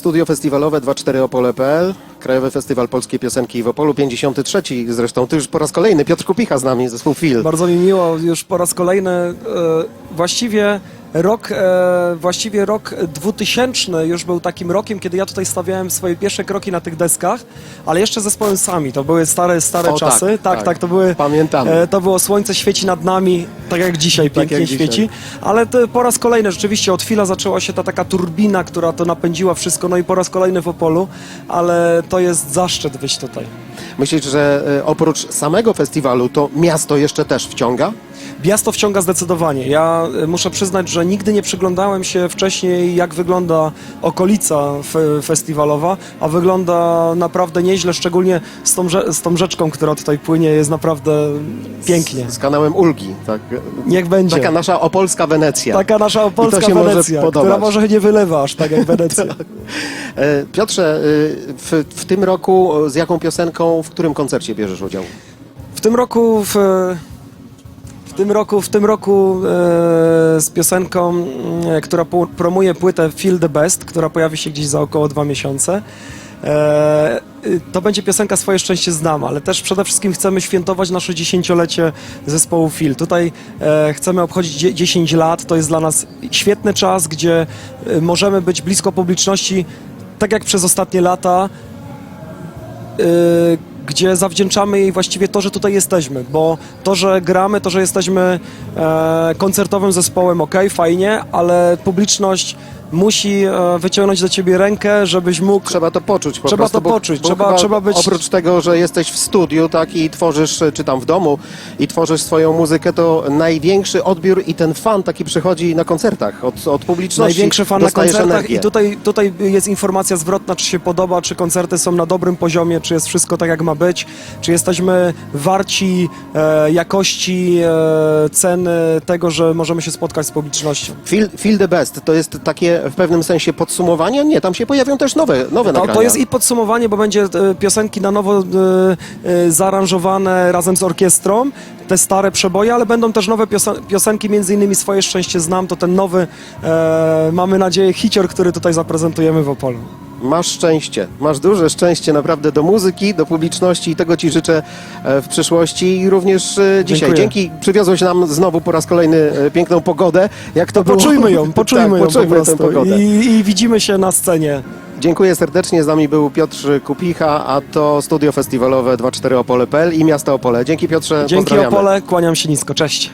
Studio festiwalowe 24 Opole.pl, Krajowy Festiwal Polskiej Piosenki w Opolu, 53 zresztą. Ty już po raz kolejny, Piotr Kupicha z nami, zespół Fil. Bardzo mi miło, już po raz kolejny. E, właściwie rok, e, właściwie rok 2000 już był takim rokiem, kiedy ja tutaj stawiałem swoje pierwsze kroki na tych deskach, ale jeszcze zespołem sami. To były stare, stare O, tak, czasy. Tak, tak, tak. to były. Pamiętamy. E, to było słońce świeci nad nami, tak jak dzisiaj pięknie jak dzisiaj. świeci. Ale to po raz kolejny rzeczywiście od chwila zaczęła się ta taka turbina, która to napędziła wszystko. No i po raz kolejny w Opolu, ale to jest zaszczyt być tutaj. Myślisz, że e, oprócz samego festiwalu to miasto jeszcze też wciąga? Miasto wciąga zdecydowanie. Ja y, muszę przyznać, że nigdy nie przyglądałem się wcześniej, jak wygląda okolica fe- festiwalowa, a wygląda naprawdę nieźle, szczególnie z tą, z tą rzeczką, która tutaj płynie, jest naprawdę pięknie. Z kanałem Ulgi, tak? Niech będzie. Taka nasza opolska Wenecja. Taka nasza opolska się może Wenecja, podobać. która może nie wylewa aż tak jak Wenecja. E, Piotrze, e, w, w tym roku e, z jaką piosenką, w którym koncercie bierzesz udział? W tym roku w tym roku, w tym roku e, z piosenką, e, która po, promuje płytę Feel the Best, która pojawi się gdzieś za około dwa miesiące. E, to będzie piosenka Swoje szczęście znam, ale też przede wszystkim chcemy świętować nasze dziesięciolecie zespołu Feel. Tutaj e, chcemy obchodzić dzie- 10 lat, to jest dla nas świetny czas, gdzie e, możemy być blisko publiczności, tak jak przez ostatnie lata y, gdzie zawdzięczamy jej właściwie to, że tutaj jesteśmy, bo to, że gramy, to, że jesteśmy e, koncertowym zespołem, ok, fajnie, ale publiczność musi e, wyciągnąć do ciebie rękę, żebyś mógł... Trzeba to poczuć po Trzeba prostu. to bo- poczuć, bo trzeba- chyba trzeba być- Oprócz tego, że jesteś w studiu, tak, i tworzysz, czy tam w domu, i tworzysz swoją muzykę, to największy odbiór i ten fan taki przychodzi na koncertach od, od publiczności. Największy fan na Dostajesz koncertach energię. i tutaj, tutaj jest informacja zwrotna, czy się podoba, czy koncerty są na dobrym poziomie, czy jest wszystko tak, jak ma być, czy jesteśmy warci e, jakości, e, ceny tego, że możemy się spotkać z publicznością. Feel, feel the best to jest takie w pewnym sensie podsumowanie? Nie, tam się pojawią też nowe, nowe To, nagrania. to jest i podsumowanie, bo będzie e, piosenki na nowo e, e, zaaranżowane razem z orkiestrą, te stare przeboje, ale będą też nowe piosen- piosenki, między innymi Swoje Szczęście Znam, to ten nowy, e, mamy nadzieję, hicior, który tutaj zaprezentujemy w Opolu. Masz szczęście, masz duże szczęście naprawdę do muzyki, do publiczności i tego Ci życzę e, w przyszłości i również e, dzisiaj. Dziękuję. Dzięki, przywiozłeś nam znowu po raz kolejny e, piękną pogodę. Jak to było? Poczujmy ją, poczujmy tak, ją poczujmy po prostu tę pogodę. I, i widzimy się na scenie. Dziękuję serdecznie, z nami był Piotr Kupicha, a to Studio Festiwalowe 24 Opole.pl i Miasto Opole. Dzięki Piotrze, Dzięki pozdrawiamy. Opole, kłaniam się nisko, cześć.